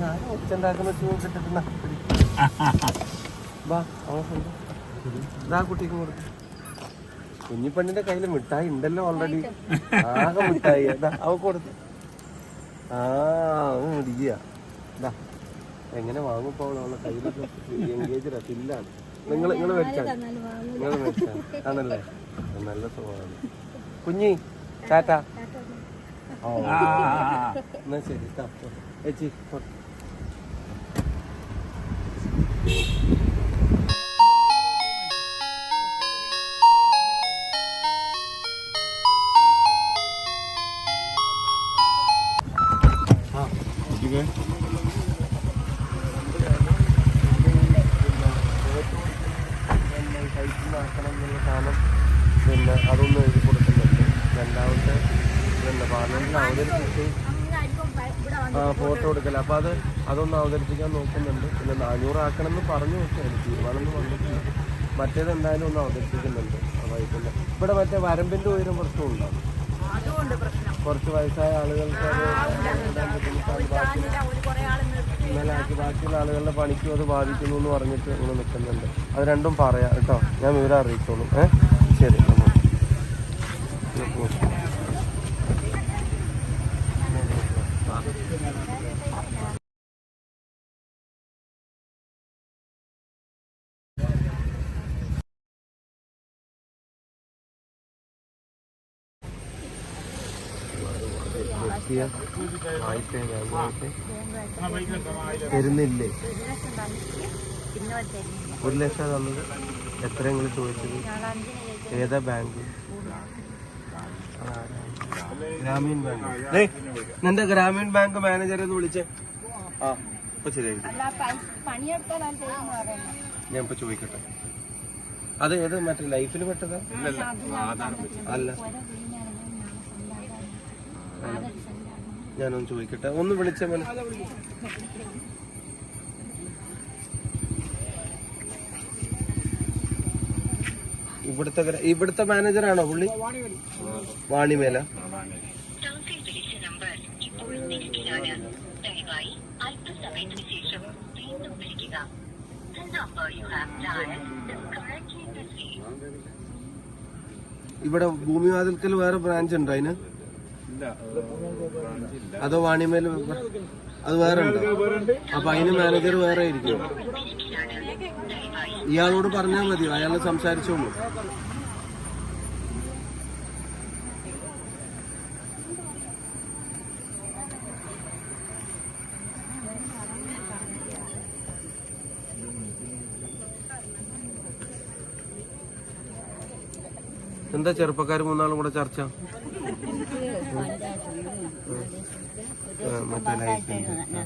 ഞാൻ ഒച്ചുണ്ടാക്കുന്ന ഷൂ കിട്ടിട്ടുണ്ട വാ അവൻ കൊണ്ട്. ഇതാ കുട്ടിക്കും കൊടുക്കും. കുഞ്ഞിപ്പെണ്ണിന്റെ കയ്യിൽ മിഠായി ഉണ്ടല്ലോ ഓൾറെഡി ആകെ മിഠായി. അവ കൊടുത്തു ആ ഇടിക്കുക ഇതാ എങ്ങനെ വാങ്ങിപ്പോ അവളെ? കയ്യിലൊക്കെ എൻഗേജ് നിങ്ങൾ നിങ്ങൾ മേടിച്ചാൽ നിങ്ങൾ മേടിച്ചാൽ ആണല്ലേ? നല്ല സ്വഭാവമാണ്. കുഞ്ഞി ടാറ്റ. എന്നാ ശരി. ചേച്ചി പിന്നെ അതൊന്നും എഴുതി കൊടുക്കുന്നുണ്ട് രണ്ടാമത്തെ പിന്നെ പാർലമെന്റിൽ അവതരിപ്പിച്ച് ആ ഫോട്ടോ എടുക്കല. അപ്പൊ അത് അതൊന്ന് അവതരിപ്പിക്കാൻ നോക്കുന്നുണ്ട്. പിന്നെ നാനൂറ് ആക്കണം എന്ന് പറഞ്ഞു അതിന് തീരുമാനമൊന്നും വന്നിട്ടില്ല. മറ്റേത് എന്തായാലും ഒന്ന് അവതരിപ്പിക്കുന്നുണ്ട് വൈകിട്ടില്ല ഇവിടെ മറ്റേ വരമ്പിന്റെ ഉയരം പ്രശ്നമുണ്ടോ കുറച്ച് വയസ്സായ ആളുകൾക്ക് ഇന്നലാക്കി ബാക്കിയുള്ള ആളുകളുടെ പണിക്കും അത് ബാധിക്കുന്നു എന്ന് പറഞ്ഞിട്ട് ഇങ്ങനെ നിൽക്കുന്നുണ്ട്. അത് രണ്ടും പറയാം. കേട്ടോ. ഞാൻ വിവരം അറിയിച്ചോളൂ. ഏഹ് ശരി. വായിച്ചേ തരുന്നില്ലേ? ഒരു ലക്ഷം തന്നത് എത്ര നിങ്ങൾ ചോദിച്ചത്? ഏതാ ബാങ്ക്? ഗ്രാമീൺ ബാങ്ക്. നിന്റെ ഗ്രാമീൺ ബാങ്ക് മാനേജറെ വിളിച്ചേ. ആ ഇപ്പൊ ശരിയായി. ഞാൻ ഇപ്പൊ ചോദിക്കട്ടെ. അത് ഏത് മറ്റേ ലൈഫിൽ പെട്ടതാ? അല്ല. ഞാനൊന്ന് ചോദിക്കട്ടെ? ഒന്ന് വിളിച്ച മന. ഇവിടുത്തെ ഇവിടുത്തെ മാനേജറാണോ പുള്ളി? വാണിമേല. ഇവിടെ ഭൂമിവാതിൽക്കൽ വേറെ ബ്രാഞ്ച് ഉണ്ടോ അതിന്? അതോ വാണിമേൽ അത് വേറെ അപ്പൊ അതിന് മാനേജർ വേറെ ആയിരിക്കും ഇയാളോട് പറഞ്ഞാൽ മതി അയാൾ സംസാരിച്ചോളൂ. എന്താ ചെറുപ്പക്കാർ മൂന്നാളും കൂടെ ചർച്ച? മറ്റേ ലൈഫിന്റെ ആ.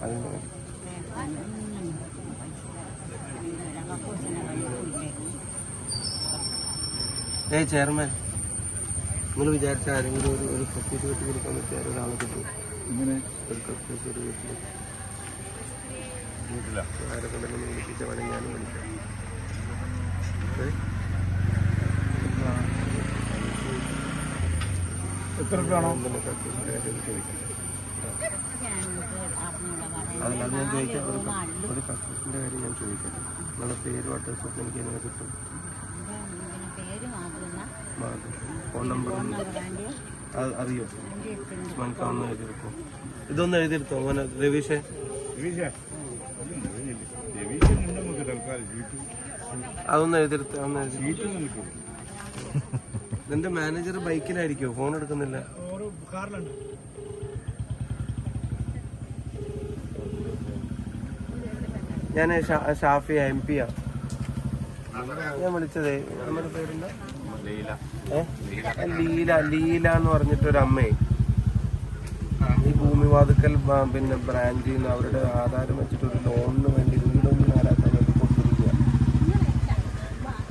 അത് ഏയ് ചെയർമാൻ നിങ്ങൾ വിചാരിച്ച ആരെങ്കിലും ഒരു ഒരു കപ്പീസ് കെട്ടി കൊടുക്കാൻ പറ്റിയ ഒരാളെ കിട്ടും ഇങ്ങനെ ഒരു കപ്പീസ് ഒരു വീട്ടിൽ വീട്ടില. ആരെ കൊണ്ടെങ്കിലും വിളിപ്പിച്ച വേണമെങ്കിൽ ഞാനും വിളിക്കാം എത്ര രൂപയാണോ ചോദിക്കാം അത് ഞാൻ ചോദിക്കാം. ഒരു ഒരു കാര്യം ഞാൻ ചോദിക്കട്ടെ നിങ്ങളുടെ പേരും അഡ്രസ്സൊക്കെ എനിക്ക് എങ്ങനെ കിട്ടും. ഫോൺ നമ്പർ അറിയോ? ഉസ്മാൻ ഖാൻ എഴുതിയെടുക്കോ ഇതൊന്ന് എഴുതിയെടുത്തോ മോനെ രവീഷെ? അതൊന്ന് എഴുതിയെടുത്ത് അതൊന്ന് എഴുതി നിന്റെ മാനേജർ ബൈക്കിലായിരിക്കോ ഫോൺ എടുക്കുന്നില്ല. ഞാൻ ഷാഫി എം പി ആ ഞാൻ വിളിച്ചതേ നമ്മുടെ പേരെന്താ? ഏ? ലീല. ലീല. എന്ന് പറഞ്ഞിട്ടൊരു അമ്മയെ ഈ ഭൂമിവാതുക്കൽ പിന്നെ ബ്രാഞ്ചിൽ നിന്ന് അവരുടെ ആധാരം വെച്ചിട്ട് ഒരു ലോണിന് വേണ്ടി വീടൊന്നും നേരാക്കാൻ വേണ്ടി കൊടുത്തിരിക്കുക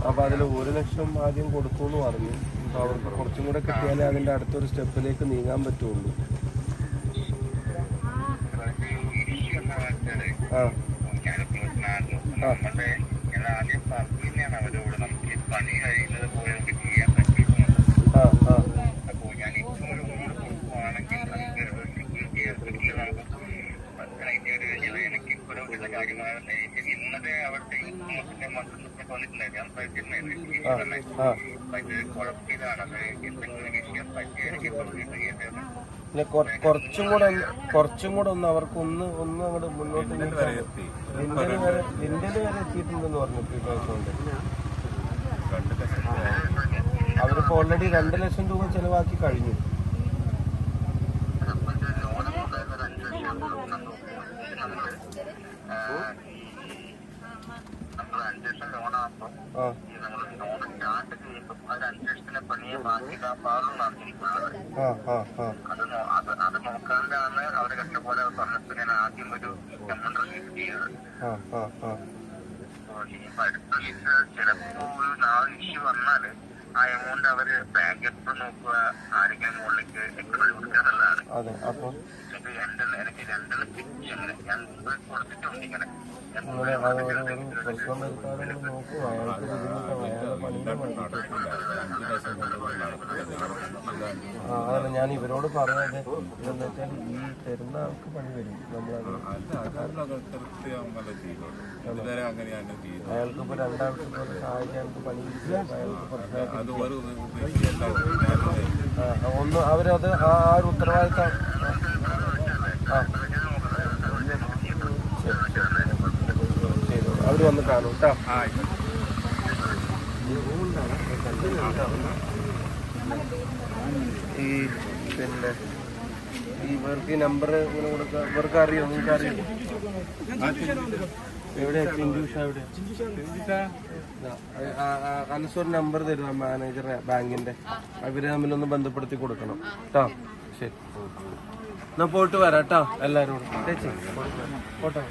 അപ്പൊ അതിൽ ഒരു ലക്ഷം ആദ്യം കൊടുത്തു എന്ന് പറഞ്ഞു. അപ്പൊ അവർക്ക് കുറച്ചും കൂടെ കിട്ടിയാലേ അതിന്റെ അടുത്തൊരു സ്റ്റെപ്പിലേക്ക് നീങ്ങാൻ പറ്റുള്ളൂ. ആ. ആ പണി കഴിയുന്നത് പോലെ നമുക്ക് ചെയ്യാൻ പറ്റുന്നു ആ ആ അപ്പോൾ ഞാൻ ഇപ്പോൾ ഒരു ഓർഡർ കൊടുക്കുവാണെങ്കിൽ നമുക്ക് കേസിൽ നമുക്ക് അതിന്റെ ഒരു ഇത് എനിക്ക് ഉള്ള കാര്യമാണ് ഇന്നലെ വന്നിട്ടുണ്ടായിരുന്നു ഞാൻ അത് എന്തെങ്കിലും വിഷയം പറ്റിയാണെങ്കിൽ പിന്നെ കുറച്ചും കൂടെ ഒന്ന് കുറച്ചും കൂടെ ഒന്ന് അവർക്ക് ഒന്ന് ഒന്ന് അങ്ങോട്ട് മുന്നോട്ട് ലിൻഡൽ വരെ എത്തിയിട്ടുണ്ടെന്ന് പറഞ്ഞു പ്രീപേഴ്സ് അവരിപ്പോ ഓൾറെഡി രണ്ട് ലക്ഷം രൂപ ചെലവാക്കി കഴിഞ്ഞു. അത് നോക്കാണ്ടാണ് അവരെ കഷ്ടപോലെ പറഞ്ഞപ്പോൾ ഞാൻ ആദ്യം ഒരു എമൗണ്ട് റിലീസ് ചെയ്തത് അടുത്ത ഇത് ചിലപ്പോൾ ഒരു നാല് ഇഷ്യൂ വന്നാൽ ആ. എമൗണ്ട് അവർ ബാങ്ക് എപ്പോഴും നോക്കുക ആരെങ്കിലും മുകളിലേക്ക് എക്സ്ട്രാ കൊടുക്കാന്നുള്ളതാണ് അങ്ങനെ ഞാൻ കൊടുത്തിട്ടുണ്ട് ഇങ്ങനെ ഞാൻ പ്രശ്നം വരുത്താതെ നോക്കുക അയാൾക്ക് ബുദ്ധിമുട്ടാണ് ഇവരോട് പറയാതെ എന്താ വെച്ചാൽ ഈ തരുന്ന ആൾക്ക് പണി വരും നമ്മളത് അയാൾക്ക് ഇപ്പൊ രണ്ടാഴ്ച സഹായിക്കാൻ പണി അയാൾക്ക് പ്രശ്നമായിട്ട് ഒന്ന് അവരത് ആ ഒരു ഉത്തരവാദിത്തം അവർ വന്ന് കാണും കേട്ടോ ഈ പിന്നെ ഇവർക്ക് ഈ നമ്പർ ഇങ്ങനെ കൊടുക്കുക ഇവർക്ക് അറിയോ? നിങ്ങൾക്ക് അറിയോ? എവിടെ അനസൊരു നമ്പർ തരുക മാനേജറെ ബാങ്കിന്റെ. അവരെ തമ്മിലൊന്ന് ബന്ധപ്പെടുത്തി കൊടുക്കണം. കേട്ടോ ശരി. എന്നാ പോയിട്ട് വരാം കേട്ടോ എല്ലാരും പോട്ടോ.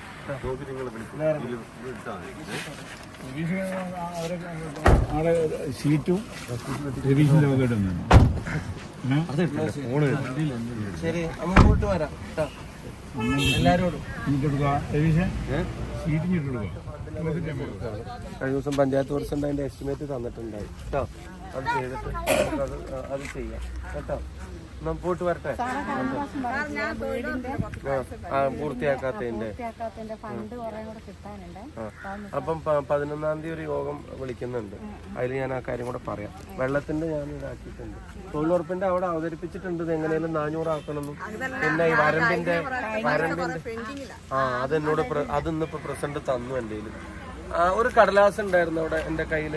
ആളെ രവീഷിന്റെ വക ശരി അമ്മ പോയിട്ട് വരാം. കേട്ടോ എല്ലാരോടും. ഇട്ടെടുക്കുക രവീഷ് ഷീറ്റ് ഇട്ടെടുക്കുക കഴിഞ്ഞ ദിവസം പഞ്ചായത്ത് പ്രസിഡന്റ് അതിന്റെ എസ്റ്റിമേറ്റ് തന്നിട്ടുണ്ടായി. കേട്ടോ അത് ചെയ്തിട്ട് അത് ചെയ്യാം. കേട്ടോ പോയിട്ട് വരട്ടെ? പൂർത്തിയാക്കാത്തതിന്റെ. ഫണ്ട് കുറെ കൂടെ കിട്ടാനുണ്ട്. അപ്പം പതിനൊന്നാം തീയതി ഒരു യോഗം വിളിക്കുന്നുണ്ട്. അതിൽ ഞാൻ ആ കാര്യം കൂടെ പറയാം. വെള്ളത്തിന്റെ ഞാൻ ഇതാക്കിയിട്ടുണ്ട്. തൊഴിലുറപ്പിന്റെ അവിടെ അവതരിപ്പിച്ചിട്ടുണ്ട്. ഇത് എങ്ങനെയാലും നാനൂറ് ആക്കണമെന്നും പിന്നെ ഈ വരമ്പിന്റെ വരമ്പിന്റെ ആ അതെന്നോട് അതിന്ന് ഇപ്പൊ പ്രസന്റ് തന്നു എന്റെ ആ ഒരു കടലാസ് ഉണ്ടായിരുന്നു അവിടെ എന്റെ കയ്യിൽ.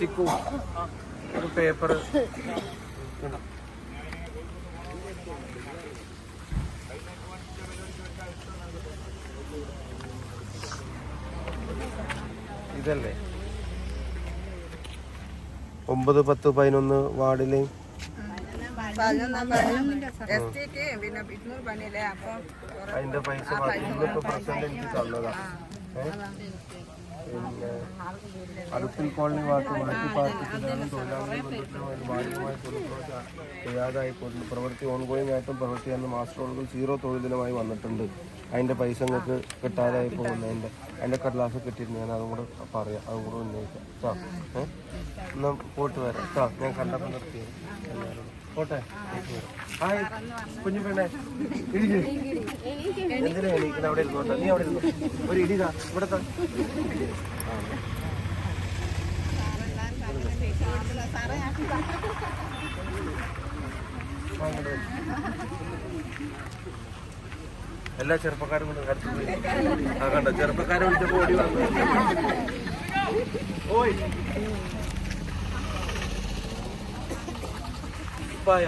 ചിക്കു. ഒരു പേപ്പർ ഇതല്ലേ? ഒമ്പത് പത്ത് പതിനൊന്ന് വാർഡിലെ. അതിന്റെ പൈസ പ്രസിഡന്റ് എനിക്ക് തന്നതാ. ഏ? പിന്നെ അടുപ്പിൽ കോളനി വാർഡ് മാറ്റി ഭാഗികമായി തൊഴിൽപ്രവൃത്തി ചെയ്യാതായിക്കൊണ്ട് പ്രവൃത്തി ഓൺഗോയിങ് ആയിട്ടും പ്രവൃത്തിയാണ് മാസ്റ്റർ സീറോ തൊഴിൽ ദിനമായി വന്നിട്ടുണ്ട്. അതിന്റെ പൈസ നിങ്ങൾക്ക് കിട്ടാതായി പോകുന്നതിന്റെ അതിന്റെ കടലാസ് കിട്ടിയിരുന്നു. ഞാൻ അതും കൂടെ പറയാം. അതും കൂടെ ഉന്നയിക്കാം. കേട്ടോ ഏഹ് പോയിട്ട് വരാം. കേട്ടോ ഞാൻ കണ്ടപ്പോൾ നിർത്തി. എല്ലാവരും പോട്ടെ? ഹായ് കുഞ്ഞു പെണ്ണെ. ഇടിക്ക് എന്തിനാ എണീക്കുന്നത്? അവിടെ ഇരുന്നോട്ടെ. നീ അവിടെ ഇരുന്നു. ഒരു ഇടിതാ ഇവിടെ താ. ആ. എല്ലാ ചെറുപ്പക്കാരും കൊണ്ട് അടുത്ത് ആ കണ്ടോ? ചെറുപ്പക്കാരെ വിളിച്ചപ്പോ ഓടി വന്നു. ഓയ്. ഇപ്പായ?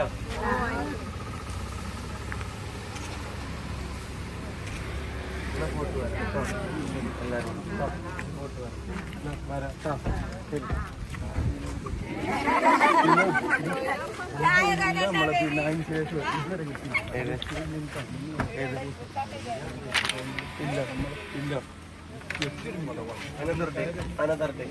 എല്ലാവരും വരാം. വരാം. കേട്ടോ. ശരി. നമ്മളെ പിന്നെ അതിന് ശേഷം ഇതുവരെ കിട്ടി. ഏത്? ഏത്? ഇല്ല ഇല്ല അനന്തരട്ടെ അനന്തരട്ടെ